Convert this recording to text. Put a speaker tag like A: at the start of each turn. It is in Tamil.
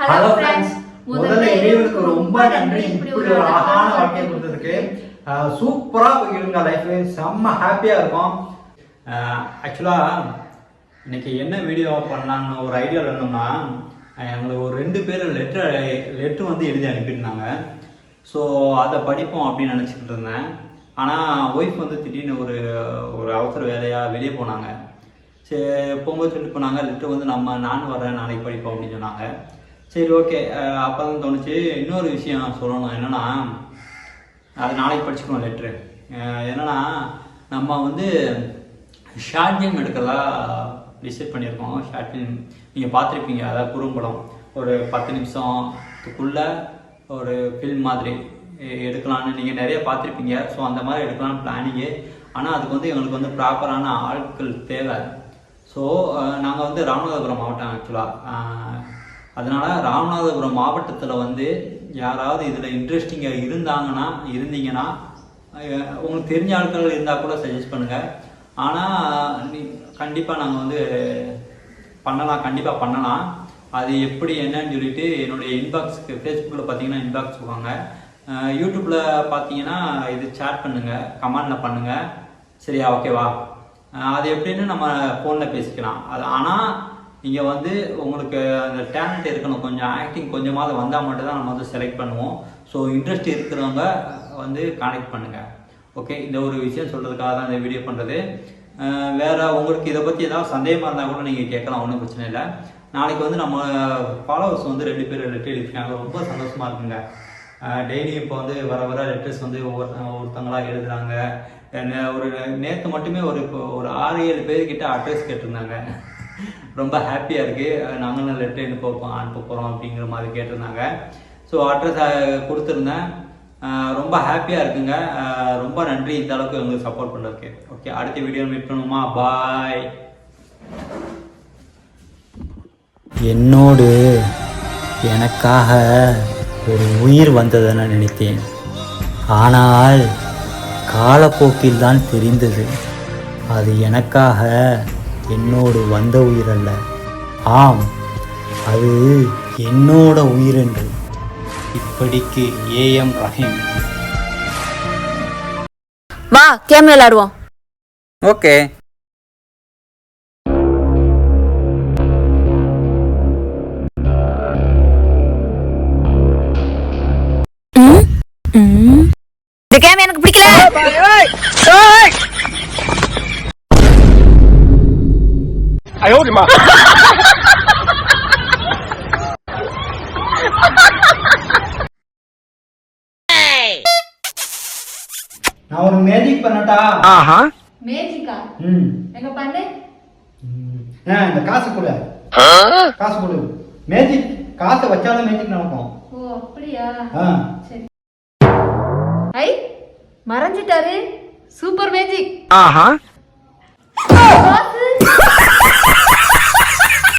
A: ஹலோ ஃப்ரெண்ட்ஸ் முதல்ல இறைவனுக்கு ரொம்ப நன்றி. இப்படி ஒரு அழகான வாழ்க்கையை கொடுத்ததுக்கு அஹ், சூப்பரா போயிருங்க லைஃப் செம்ம ஹாப்பியா இருக்கும். ஆக்சுவலா இன்னைக்கு என்ன வீடியோ பண்ணலாம்னு ஒரு ஐடியா இருந்தோம்னா எங்களுக்கு ஒரு ரெண்டு பேர் லெட்டர் லெட்டர் வந்து எழுதி அனுப்பியிருந்தாங்க. ஸோ அதை படிப்போம் அப்படின்னு நினச்சிக்கிட்டு இருந்தேன். ஆனால் ஒய்ஃப் வந்து திடீர்னு ஒரு ஒரு அவசர வேலையாக வெளியே போனாங்க. சரி போகும்போது சொல்லிட்டு போனாங்க லெட்டர் வந்து நம்ம நான் வரேன் நாளைக்கு படிப்போம் அப்படின்னு சொன்னாங்க. சரி ஓகே அப்போ தான் தோணுச்சு. இன்னொரு விஷயம் சொல்லணும். என்னென்னா அது நாளைக்கு படிச்சுக்கணும் லெட்ரு என்னென்னா நம்ம வந்து ஷார்ட் ஃபிலிம் எடுக்கிறதா டிசைட் பண்ணியிருக்கோம். ஷார்ட் ஃபிலிம் நீங்கள் பார்த்துருப்பீங்க. அதாவது குறும்படம். ஒரு பத்து நிமிஷத்துக்குள்ளே ஒரு ஃபில்ம் மாதிரி எடுக்கலான்னு எடுக்கலாம்னு நீங்கள் நிறைய பார்த்துருப்பீங்க. ஸோ அந்த மாதிரி எடுக்கலாம்னு பிளானிங்கு ஆனால் அதுக்கு வந்து எங்களுக்கு வந்து ப்ராப்பரான ஆட்கள் தேவை. ஸோ நாங்கள் வந்து ராமநாதபுரம் மாவட்டம் ஆக்சுவலாக அதனால் ராமநாதபுரம் மாவட்டத்தில் வந்து யாராவது இதில் இன்ட்ரெஸ்டிங்காக இருந்தாங்கன்னா இருந்தீங்கன்னா உங்களுக்கு தெரிஞ்ச ஆட்கள் இருந்தால் கூட சஜஸ்ட் பண்ணுங்கள் ஆனால் கண்டிப்பாக நாங்கள் வந்து பண்ணலாம் கண்டிப்பாக பண்ணலாம். அது எப்படி என்னன்னு சொல்லிட்டு என்னுடைய இன்பாக்ஸுக்கு ஃபேஸ்புக்கில் பார்த்தீங்கன்னா இன்பாக்ஸ் வாங்க யூடியூப்பில் பார்த்தீங்கன்னா இது சேட் பண்ணுங்கள் கமெண்டில் பண்ணுங்கள் சரியா ஓகேவா அது எப்படின்னு நம்ம ஃபோனில் பேசிக்கலாம். அது ஆனால் நீங்கள் வந்து உங்களுக்கு அந்த டேலண்ட் இருக்கணும். கொஞ்சம் ஆக்டிங் கொஞ்சமாவது வந்தால் மட்டும்தான் நம்ம வந்து செலக்ட் பண்ணுவோம். ஸோ இன்ட்ரெஸ்ட் இருக்கிறவங்க வந்து கான்டெக்ட் பண்ணுங்கள் ஓகே இந்த ஒரு விஷயம் சொல்கிறதுக்காக தான் இந்த வீடியோ பண்ணுறது வேறு உங்களுக்கு இதை பற்றி ஏதாவது சந்தேகமாக இருந்தால் கூட நீங்கள் கேட்கலாம். ஒன்றும் பிரச்சனை இல்லை. நாளைக்கு வந்து நம்ம ஃபாலோவர்ஸ் வந்து ரெண்டு பேர் லெட்டர் எழுதிருக்காங்க ரொம்ப சந்தோஷமாக இருக்குங்க. டெய்லி இப்போ வந்து வர வர லெட்டர்ஸ் வந்து ஒவ்வொரு ஒருத்தங்களாக எழுதுறாங்க. ஒரு நேற்று மட்டுமே ஒரு இப்போ ஒரு ஆறு ஏழு பேர்கிட்ட அட்ரஸ் கேட்டிருந்தாங்க. ரொம்ப ஹாப்பியாக இருக்குது நாங்களும் லெட்டர் அனுப்ப அனுப்ப போகிறோம் அப்படிங்கிற மாதிரி கேட்டிருந்தாங்க. ஸோ அட்ரஸ் கொடுத்துருந்தேன். ரொம்ப ஹாப்பியாக இருக்குங்க. ரொம்ப நன்றி. இந்த அளவுக்கு எங்களுக்கு சப்போர்ட் பண்ணுறதுக்கு ஓகே அடுத்த வீடியோ மீட் பண்ணுமா பாய்
B: என்னோடு எனக்காக ஒரு உயிர் வந்ததென நினைத்தேன். ஆனால் காலப்போக்கில் தான் தெரிந்தது. அது எனக்காக என்னோடு வந்த உயிர் அல்ல ஆம் அது என்னோட உயிர் என்று இப்படிக்கு ஏஎம் ரஹீம்.
C: வா கேம் விளையாடுவோம்.
B: ஓகே.
C: ம்,
A: நான் ஒரு மேஜிக் பண்ணட்டா?
D: மேஜிக்கா
A: ம்.
D: எங்க பண்ணு?
A: ம். ஆ, இந்த காசு கொடு. காசு கொடு. மேஜிக் காசை வச்சாலும் மேஜிக் நடக்கும்.
D: ஓ அப்படியா?
A: ஆ.
D: சரி. ஐ மறைஞ்சிட்டாரு. சூப்பர் மேஜிக்
E: ஆஹா.
D: காசு